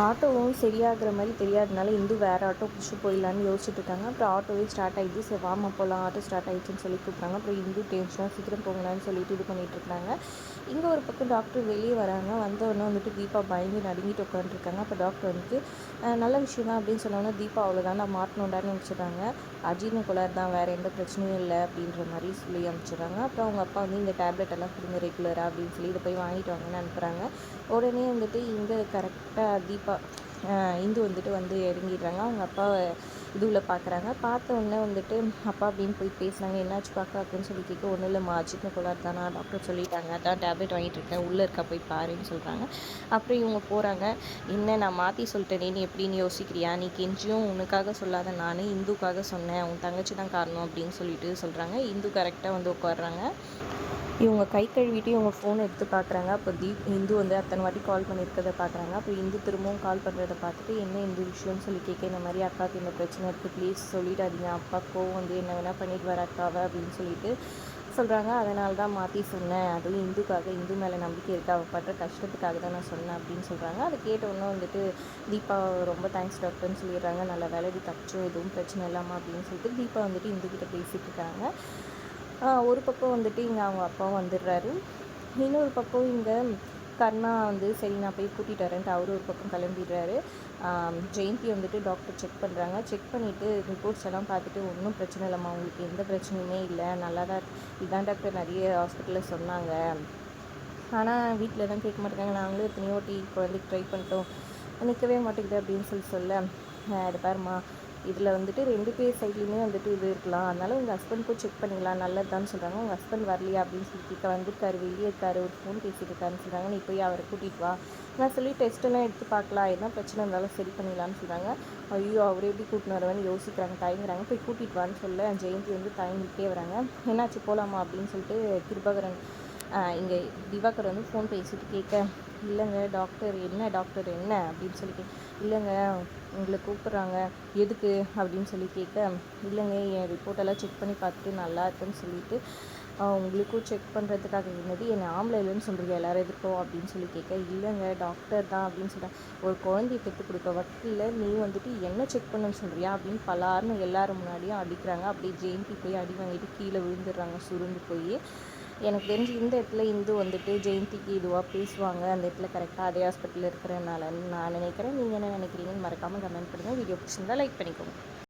ஆட்டோவும் சரியாகிற மாதிரி தெரியாதனால இந்து வேறு ஆட்டோ பிடிச்சி போயிடலான்னு யோசிச்சுட்டு இருக்காங்க. அப்புறம் ஆட்டோவே ஸ்டார்ட் ஆகிடுச்சு சரி வாமா போகலாம் ஆட்டோ ஸ்டார்ட் ஆகிடுச்சுன்னு சொல்லி கூப்பிட்றாங்க. அப்புறம் இந்து டென்ஷனாக சீக்கிரம் போங்களான்னு சொல்லிட்டு இது பண்ணிட்டு இங்கே ஒரு பக்கம் டாக்டர் வெளியே வராங்க. வந்தவொடனே வந்துட்டு தீபா பயந்து நடுங்கிட்டு உட்காந்துருக்காங்க அப்போ டாக்டர் வந்துட்டு நல்ல விஷயம் தான் அப்படின்னு சொன்னோன்னே தீபா அவ்வளோதான் நான் மாட்டணுண்டான்னு நினச்சிடுறாங்க அஜீர்ண குளர் தான் வேறு எந்த பிரச்சனையும் இல்லை அப்படின்ற மாதிரி சொல்லி அனுப்பிச்சிடுறாங்க. அப்புறம் அவங்க அப்பா வந்து இந்த டேப்லெட் எல்லாம் கொடுங்க ரெகுலராக அப்படின்னு சொல்லி இதை போய் வாங்கிட்டு வாங்கன்னு அனுப்புகிறாங்க உடனே வந்துட்டு இங்கே கரெக்டாக தீபா அப்பா இந்து வந்துட்டு வந்து இறங்கிடுறாங்க. அவங்க அப்பாவை இதுவில் பார்க்குறாங்க பார்த்த உடனே வந்துட்டு அப்பா அப்படின்னு போய் பேசுனாங்க. என்னாச்சு பார்க்க அப்படின்னு சொல்லி கேட்க ஒன்றும் இல்லைம்மா. சின்ன குளார் தானா? டாக்டர் சொல்லிட்டாங்க. அதான் டேப்லெட் வாங்கிட்டு இருக்கேன். உள்ளே இருக்கா? போய் பாருன்னு சொல்கிறாங்க அப்புறம் இவங்க போகிறாங்க என்ன? நான் மாற்றி சொல்லிட்டேனே. நீ எப்படின்னு யோசிக்கிறியா? நீ கெஞ்சியும் உனக்காக சொல்லாத. நான் இந்துக்காக சொன்னேன். உன் தங்கச்சி தான் காரணம் அப்படின்னு சொல்லிட்டு சொல்கிறாங்க இந்து கரெக்டாக வந்து உட்காடுறாங்க இவங்க கை கழுவிட்டு இவங்க ஃபோன் எடுத்து பார்க்குறாங்க. அப்போ தீப் இந்து வந்து அத்தனை வாட்டி கால் பண்ணியிருக்கிறத பார்க்குறாங்க. அப்போ இந்து திரும்பவும் கால் பண்ணுறதை பார்த்துட்டு என்ன இந்த விஷயம்னு சொல்லி கேட்க இந்த மாதிரி அக்காவுக்கு இந்த பிரச்சனை இருக்குது ப்ளீஸ் சொல்லிடாதீங்க. அப்பா கோவம் வந்து என்ன வேணால் பண்ணிட்டு வர அக்காவை அப்படின்னு சொல்லிட்டு சொல்கிறாங்க அதனால தான் மாற்றி சொன்னேன். அதுவும் இந்துக்காக இந்து மேலே நம்பிக்கை இருக்குது அவள் படுற கஷ்டத்துக்காக தான் நான் சொன்னேன் அப்படின்னு சொல்கிறாங்க அதை கேட்டவுடனே வந்துட்டு தீபா ரொம்ப தேங்க்ஸ் டாக்டர்னு சொல்லிடுறாங்க. நல்ல வேலைக்கு தப்பிச்சோ எதுவும் பிரச்சனை இல்லாமல் அப்படின்னு சொல்லிட்டு தீபா வந்துட்டு இந்துக்கிட்ட பேசிகிட்டு இருக்காங்க. ஒரு பக்கம் வந்துட்டு இங்கே அவங்க அப்பாவும் வந்துடுறாரு. இன்னொரு பக்கம் இங்கே கர்ணா வந்து சரி நான் போய் கூட்டிகிட்டு வரேன்ட்டு அவரு ஒரு பக்கம் கிளம்பிடுறாரு. ஜெயந்தி வந்துட்டு டாக்டர் செக் பண்ணுறாங்க செக் பண்ணிவிட்டு ரிப்போர்ட்ஸ் எல்லாம் பார்த்துட்டு ஒன்றும் பிரச்சனை இல்லைம்மா உங்களுக்கு எந்த பிரச்சனையுமே இல்லை. நல்லா தான் இதுதான் இதான் டாக்டர் நிறைய ஹாஸ்பிட்டலில் சொன்னாங்க. ஆனால் வீட்டில் தான் கேட்க மாட்டேங்காங்க நாங்களும் எத்தனையோ இப்போ குழந்தைக்கு ட்ரை பண்ணிட்டோம். நிற்கவே மாட்டேங்குது அப்படின்னு சொல்லி சொல்ல இது பாருமா இதில் வந்துட்டு ரெண்டு பேர் சைட்லேயுமே வந்துட்டு இது இருக்கலாம். அதனால உங்கள் ஹஸ்பண்ட்க்கும் செக் பண்ணிக்கலாம். நல்லதுதான்னு சொல்கிறாங்க உங்கள் ஹஸ்பண்ட் வரலையா அப்படின்னு சொல்லி கேட்க வந்திருக்காரு வெளியே இருக்காரு ஒரு ஃபோன் பேசிகிட்டு இருக்காருன்னு சொல்கிறாங்க நீ போய் அவரை கூட்டிகிட்டு வா. நான் சொல்லி டெஸ்ட்டெல்லாம் எடுத்து பார்க்கலாம். என்ன பிரச்சனை இருந்தாலும் சரி பண்ணிடலான்னு சொல்கிறாங்க ஐயோ அவர் எப்படி கூட்டின்னு வருவேன்னு யோசிக்கிறாங்க தயங்குறாங்க. போய் கூட்டிகிட்டு வான்னு சொல்ல ஜெயந்தி வந்து தயங்கிட்டே வராங்க. என்னாச்சு போகலாமா அப்படின்னு சொல்லிட்டு கிருபாகரன் இங்கே திவாகர் வந்து ஃபோன் பேசிட்டு கேட்க இல்லைங்க டாக்டர் என்ன டாக்டர் என்ன? அப்படின்னு சொல்லி கே இல்லைங்க உங்களை கூப்பிட்றாங்க. எதுக்கு? அப்படின்னு சொல்லி கேட்க இல்லைங்க என் ரிப்போர்ட்டெல்லாம் செக் பண்ணி பார்த்துட்டு நல்லா இருக்குன்னு சொல்லிட்டு உங்களுக்கும் செக் பண்ணுறதுக்காக என்னது? என்னை ஆம்பளை இல்லைன்னு சொல்கிறீங்க எல்லாரும் எதுக்கும் அப்படின்னு சொல்லி கேட்க இல்லைங்க டாக்டர் தான். அப்படின்னு சொல்கிறேன் ஒரு குழந்தைய பெற்று கொடுக்க வக்கீல நீ வந்துட்டு என்ன செக் பண்ணணும்னு சொல்கிறியா அப்படின்னு பலார்னு எல்லாரும் முன்னாடியும் அடிக்கிறாங்க. அப்படியே ஜெயந்தி போய் அடி வாங்கிட்டு கீழே விழுந்துடுறாங்க சுருண்டு போய். எனக்கு தெரிஞ்சு இந்த இடத்துல இந்து வந்துட்டு ஜெயந்திக்கு இதுவாக பேசுவாங்க. அந்த இடத்துல கரெக்டாக அதே ஹாஸ்பிட்டலில் இருக்கிறனால நான் நினைக்கிறேன். நீங்கள் என்ன நினைக்கிறீங்கன்னு மறக்காமல் கமெண்ட் பண்ணுங்கள் வீடியோ பிடிச்சிருந்தால் லைக் பண்ணிக்கோங்க.